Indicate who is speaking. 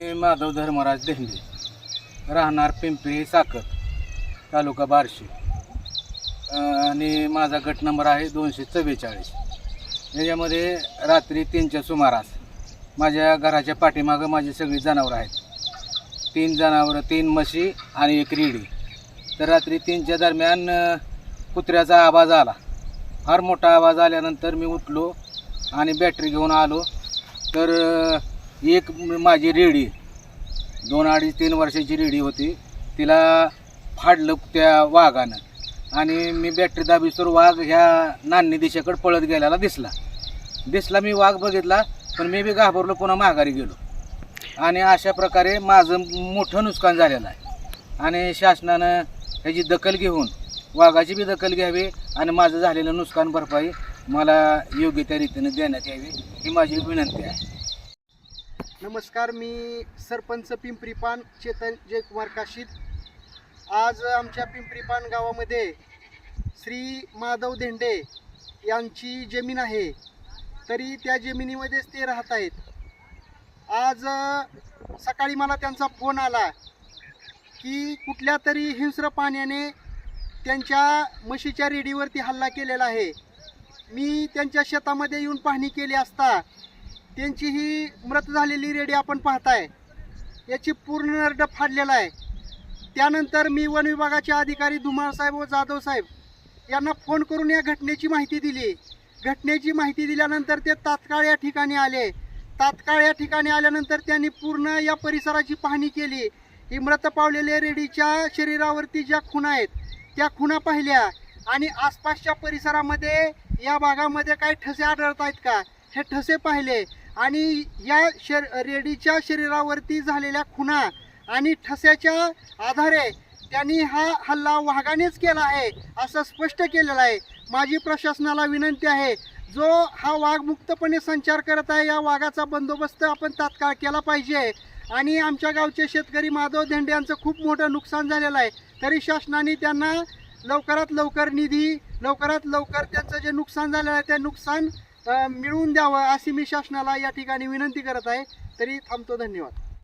Speaker 1: मी माधव धर्मराज देंडे राहणार पिंपरी साखर तालुका बार्शी. आणि माझा गट नंबर आहे दोनशे चव्वेचाळीस. याच्यामध्ये रात्री तीनच्या सुमारास माझ्या घराच्या पाठीमागं माझी सगळी जनावरं आहेत. तीन जनावरं तीन म्हशी आणि एक रेडी. तर रात्री तीनच्या दरम्यान कुत्र्याचा आवाज आला. फार मोठा आवाज आल्यानंतर मी उठलो आणि बॅटरी घेऊन आलो. तर एक माझी रेडी. दोन अडीच तीन वर्षाची रेडी होती. तिला फाडलं त्या वाघानं. आणि मी बॅटरी दाबीस्तोर वाघ ह्या नान्नी दिशेकडे पळत गेलेला दिसला. दिसला मी वाघ बघितला पण मी बी घाबरलो पुन्हा माघारी गेलो. आणि अशा प्रकारे माझं मोठं नुकसान झालेलं आहे. आणि शासनानं ह्याची दखल घेऊन वाघाची बी दखल घ्यावी आणि माझं झालेलं नुकसान भरपाई मला योग्य त्या रीतीनं देण्यात यावी ही माझी विनंती आहे.
Speaker 2: नमस्कार मी सरपंच पिंपरीपान चेतन जयकुमार काशीद. आज आमच्या पिंपरीपान गावामध्ये श्री माधव धेंडे यांची जमीन आहे. तरी त्या जमिनीमध्येच ते राहत आहेत. आज सकाळी मला त्यांचा फोन आला की कुठल्या तरी हिंस्र पाण्याने त्यांच्या म्हशीच्या रेडीवरती हल्ला केलेला आहे. मी त्यांच्या शेतामध्ये येऊन पाहणी केली असता त्यांची ही मृत झालेली रेडी आपण पाहताय. याची पूर्ण नरड फाडलेला आहे. त्यानंतर मी वन विभागाचे अधिकारी धुमाळ साहेब व जाधव साहेब यांना फोन करून या घटनेची माहिती दिली. घटनेची माहिती दिल्यानंतर ते तात्काळ या ठिकाणी आले. तात्काळ या ठिकाणी आल्यानंतर त्यांनी पूर्ण या परिसराची पाहणी केली. ही मृत पावलेल्या रेडीच्या शरीरावरती ज्या खुणा आहेत त्या खुणा पाहिल्या. आणि आसपासच्या परिसरामध्ये या भागामध्ये काही ठसे आढळत आहेत का? हे ठसे पाहिले. आणि या शर रेडीच्या शरीरावरती झालेल्या खुणा आणि ठस्याच्या आधारे त्यांनी हा हल्ला वाघानेच केला आहे असं स्पष्ट केलेलं आहे. माझी प्रशासनाला विनंती आहे जो हा वाघ मुक्तपणे संचार करत आहे या वाघाचा बंदोबस्त आपण तात्काळ केला पाहिजे. आणि आमच्या गावचे शेतकरी माधव धेंडे यांचं खूप मोठं नुकसान झालेलं आहे. तरी शासनाने त्यांना लवकरात लवकर निधी लवकरात लवकर त्यांचं जे नुकसान झालेलं आहे ते नुकसान मिळवून द्यावं अशी मी शासनाला या ठिकाणी विनंती करत आहे. तरी थांबतो. धन्यवाद.